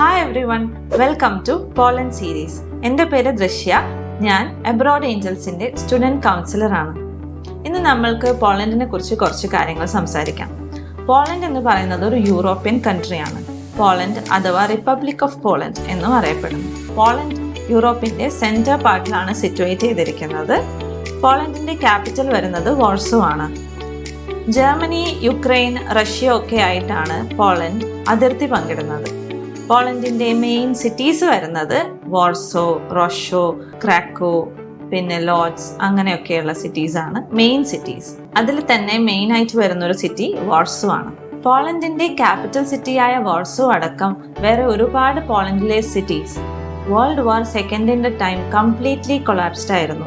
Hi everyone welcome to Poland series എന്റെ പേര് ദൃശ്യ. ഞാൻ എബ്രോഡ് ഏഞ്ചൽസിന്റെ സ്റ്റുഡന്റ് കൗൺസിലറാണ് ഇന്ന് നമ്മൾക്ക് പോളണ്ടിനെ കുറിച്ച് കുറച്ച് കാര്യങ്ങൾ സംസാരിക്കാം. പോളണ്ട് എന്ന് പറയുന്നത് ഒരു യൂറോപ്യൻ കൺട്രിയാണ് പോളണ്ട് അഥവാ റിപ്പബ്ലിക് ഓഫ് പോളണ്ട് എന്നും അറിയപ്പെടുന്നു. പോളണ്ട് യൂറോപ്പിന്റെ സെന്റർ പാർട്ടിലാണ് സിറ്റുവേറ്റ് ചെയ്തിരിക്കുന്നത്. പോളണ്ടിന്റെ ക്യാപിറ്റൽ വരുന്നത് വോൾസോ ആണ്. ജർമ്മനി യുക്രൈൻ റഷ്യ ഒക്കെ ആയിട്ടാണ് പോളണ്ട് അതിർത്തി പങ്കിടുന്നത്. പോളണ്ടിന്റെ മെയിൻ സിറ്റീസ് വരുന്നത് വോർസോ റോഷോ ക്രാക്കോ പിന്നെ ലോഡ്സ് അങ്ങനെയൊക്കെയുള്ള സിറ്റീസ് ആണ് മെയിൻ സിറ്റീസ് അതിൽ തന്നെ മെയിൻ ആയിട്ട് വരുന്ന ഒരു സിറ്റി വാർസോ ആണ്. പോളണ്ടിന്റെ ക്യാപിറ്റൽ സിറ്റിയായ വാർസോ അടക്കം വേറെ ഒരുപാട് പോളണ്ടിലെ സിറ്റീസ് വേൾഡ് വാർ സെക്കൻഡിന്റെ ടൈം കംപ്ലീറ്റ്ലി കൊളാപ്സ്ഡ് ആയിരുന്നു.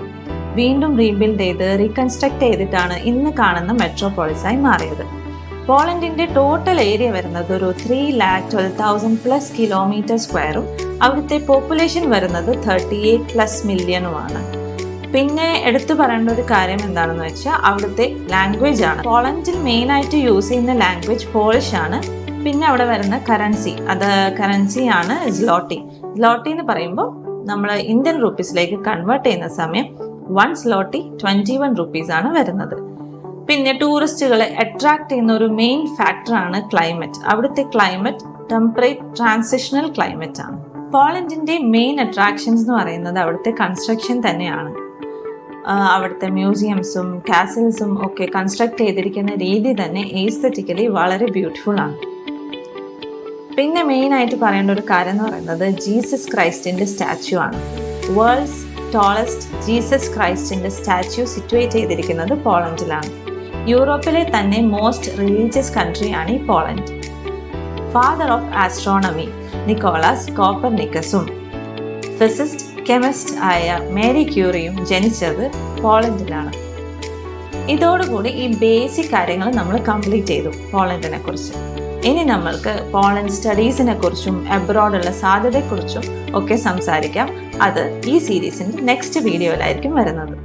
വീണ്ടും റീബിൽഡ് ചെയ്ത് റീകൺസ്ട്രക്ട് ചെയ്തിട്ടാണ് ഇന്ന് കാണുന്ന മെട്രോപോളിസായി മാറിയത്. പോളണ്ടിന്റെ ടോട്ടൽ ഏരിയ വരുന്നത് ഒരു three lakh twelve thousand plus kilometre സ്ക്വയറും അവിടുത്തെ പോപ്പുലേഷൻ വരുന്നത് തേർട്ടി എയ്റ്റ് പ്ലസ് മില്യണുമാണ് പിന്നെ എടുത്തു പറയേണ്ട ഒരു കാര്യം എന്താണെന്ന് വെച്ചാൽ അവിടുത്തെ ലാംഗ്വേജ് ആണ്. പോളണ്ടിൽ മെയിനായിട്ട് യൂസ് ചെയ്യുന്ന ലാംഗ്വേജ് പോളിഷ് ആണ്. പിന്നെ അവിടെ വരുന്ന കറൻസി അത് കറൻസി ആണ് സ്ലോട്ടി സ്ലോട്ടി എന്ന് പറയുമ്പോൾ നമ്മൾ ഇന്ത്യൻ റുപ്പീസിലേക്ക് കൺവേർട്ട് ചെയ്യുന്ന സമയം one zloty twenty one rupees ആണ് വരുന്നത്. പിന്നെ ടൂറിസ്റ്റുകളെ അട്രാക്ട് ചെയ്യുന്ന ഒരു മെയിൻ ഫാക്ടറാണ് ക്ലൈമറ്റ് അവിടുത്തെ ക്ലൈമറ്റ് ടെമ്പറേറ്റ് ട്രാൻസിഷണൽ ക്ലൈമറ്റ് ആണ്. പോളണ്ടിന്റെ മെയിൻ അട്രാക്ഷൻസ് എന്ന് പറയുന്നത് അവിടുത്തെ കൺസ്ട്രക്ഷൻ തന്നെയാണ്. അവിടുത്തെ മ്യൂസിയംസും കാസിൽസും ഒക്കെ കൺസ്ട്രക്ട് ചെയ്തിരിക്കുന്ന രീതി തന്നെ ഏസ്തറ്റിക്കലി വളരെ ബ്യൂട്ടിഫുൾ ആണ്. പിന്നെ മെയിൻ ആയിട്ട് പറയേണ്ട ഒരു കാര്യം എന്ന് പറയുന്നത് ജീസസ് ക്രൈസ്റ്റിന്റെ സ്റ്റാച്യു ആണ്. വേൾഡ്സ് ടോളസ്റ്റ് ജീസസ് ക്രൈസ്റ്റിന്റെ സ്റ്റാച്യു സിറ്റുവേറ്റ് ചെയ്തിരിക്കുന്നത് പോളണ്ടിലാണ്. യൂറോപ്പിലെ തന്നെ മോസ്റ്റ് റിലീജിയസ് കൺട്രിയാണ് ഈ Poland. Father of astronomy Nicholas കോപ്പർനിക്കസും physicist chemist ആയ മേരി ക്യൂറിയും ജനിച്ചത് പോളണ്ടിലാണ്. ഇതോടുകൂടി ഈ ബേസിക് കാര്യങ്ങൾ നമ്മൾ കംപ്ലീറ്റ് ചെയ്തു പോളണ്ടിനെ കുറിച്ച്. ഇനി നമ്മൾക്ക് പോളണ്ട് സ്റ്റഡീസിനെ കുറിച്ചും അബ്രോഡുള്ള സാധ്യതയെക്കുറിച്ചും ഒക്കെ സംസാരിക്കാം. അത് ഈ സീരീസിന്റെ നെക്സ്റ്റ് വീഡിയോയിലായിരിക്കും വരുന്നത്.